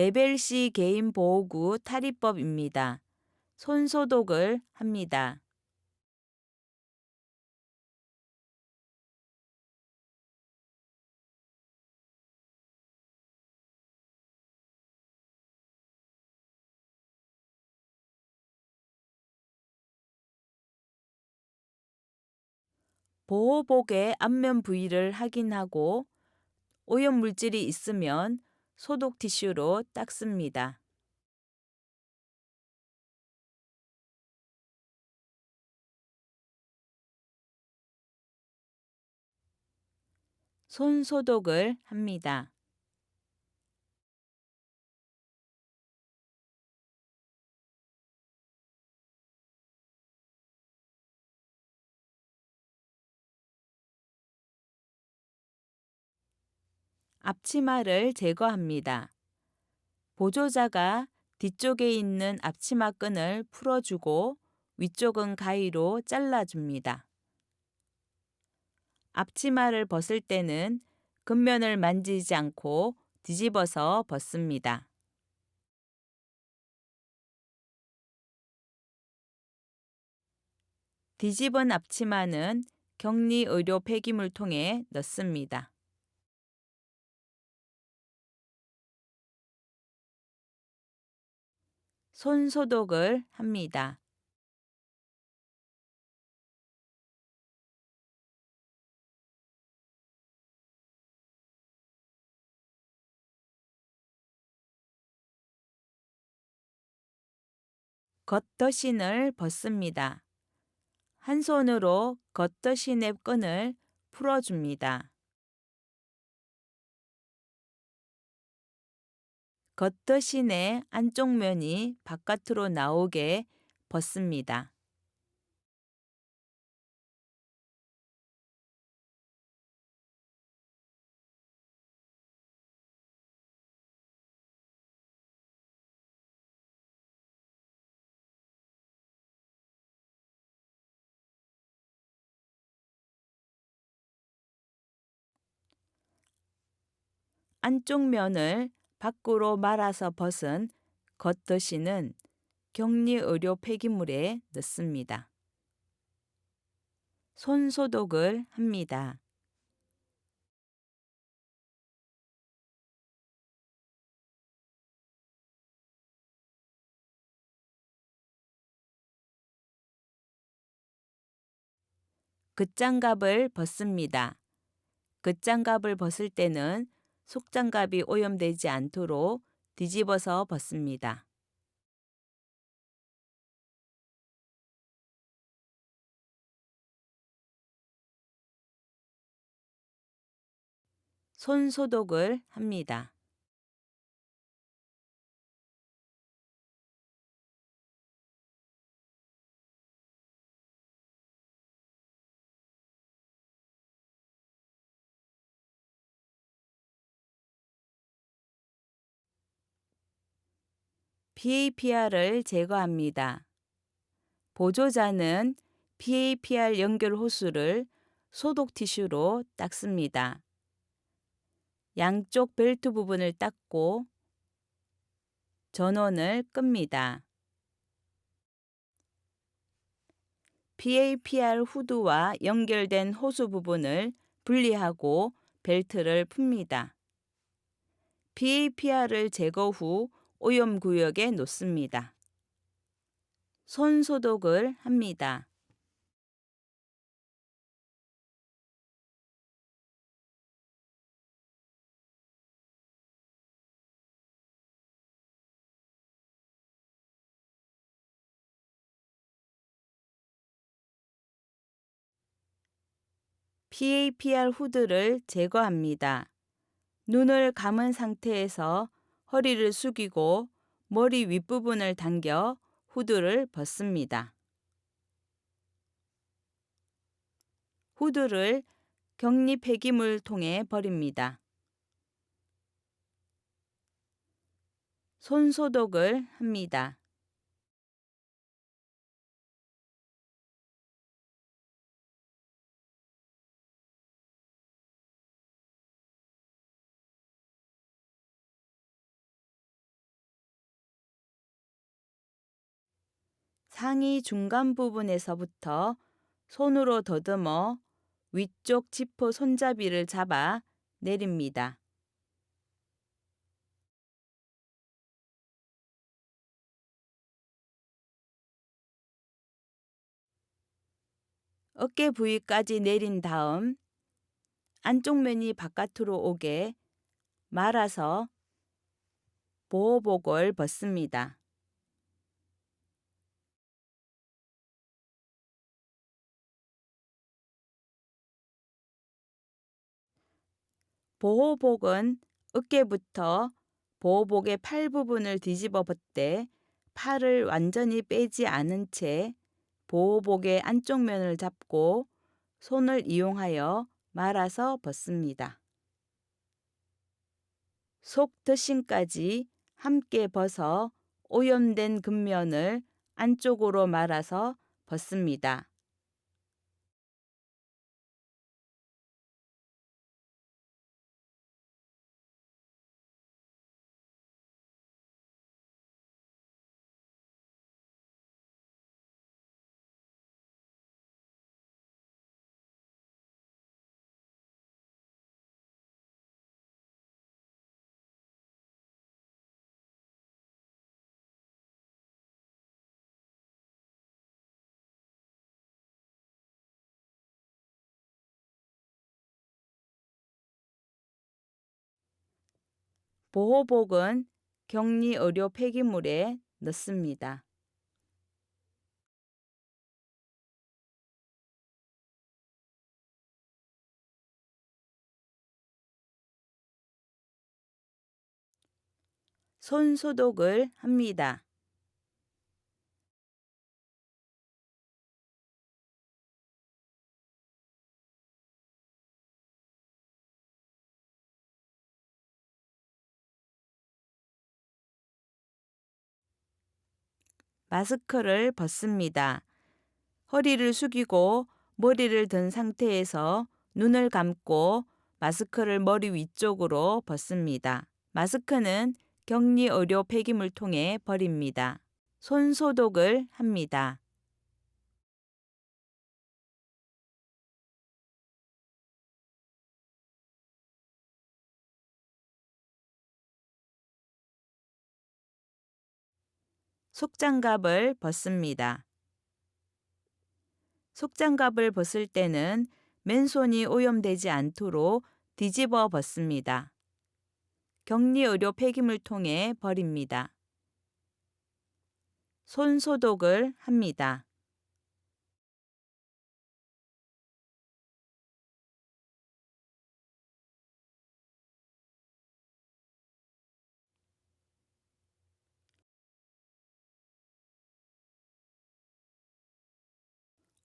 레벨 C 개인 보호구 탈의법입니다. 손 소독을 합니다. 보호복의 앞면 부위를 확인하고 오염 물질이 있으면 소독 티슈로 닦습니다. 손 소독을 합니다. 앞치마를 제거합니다. 보조자가 뒤쪽에 있는 앞치마 끈을 풀어주고 위쪽은 가위로 잘라줍니다. 앞치마를 벗을 때는 겉면을 만지지 않고 뒤집어서 벗습니다. 뒤집은 앞치마는 격리 의료 폐기물 통에 넣습니다. 손 소독을 합니다. 겉더신을 벗습니다. 한 손으로 겉더신의 끈을 풀어줍니다. 겉더신의 안쪽 면이 바깥으로 나오게 벗습니다. 안쪽 면을 밖으로 말아서 벗은 겉더신은 격리 의료 폐기물에 넣습니다. 손 소독을 합니다. 겉장갑을 벗습니다. 겉장갑을 벗을 때는 속장갑이 오염되지 않도록 뒤집어서 벗습니다. 손 소독을 합니다. PAPR을 제거합니다. 보조자는 PAPR 연결 호수를 소독 티슈로 닦습니다. 양쪽 벨트 부분을 닦고 전원을 끕니다. PAPR 후드와 연결된 호수 부분을 분리하고 벨트를 풉니다. PAPR을 제거 후 오염 구역에 놓습니다. 손 소독을 합니다. PAPR 후드를 제거합니다. 눈을 감은 상태에서 허리를 숙이고 머리 윗부분을 당겨 후드를 벗습니다. 후드를 격리 폐기물 통에 버립니다. 손 소독을 합니다. 상의 중간 부분에서부터 손으로 더듬어 위쪽 지퍼 손잡이를 잡아 내립니다. 어깨 부위까지 내린 다음 안쪽 면이 바깥으로 오게 말아서 보호복을 벗습니다. 보호복은 어깨부터 보호복의 팔 부분을 뒤집어 벗되 팔을 완전히 빼지 않은 채 보호복의 안쪽 면을 잡고 손을 이용하여 말아서 벗습니다. 속 덧신까지 함께 벗어 오염된 겉면을 안쪽으로 말아서 벗습니다. 보호복은 격리 의료 폐기물에 넣습니다. 손 소독을 합니다. 마스크를 벗습니다. 허리를 숙이고 머리를 든 상태에서 눈을 감고 마스크를 머리 위쪽으로 벗습니다. 마스크는 격리 의료 폐기물 통에 버립니다. 손 소독을 합니다. 속장갑을 벗습니다. 속장갑을 벗을 때는 맨손이 오염되지 않도록 뒤집어 벗습니다. 격리 의료 폐기물 통에 버립니다. 손 소독을 합니다.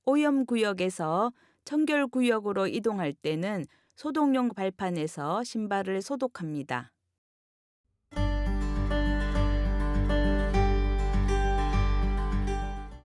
오염 구역에서 청결 구역으로 이동할 때는 소독용 발판에서 신발을 소독합니다.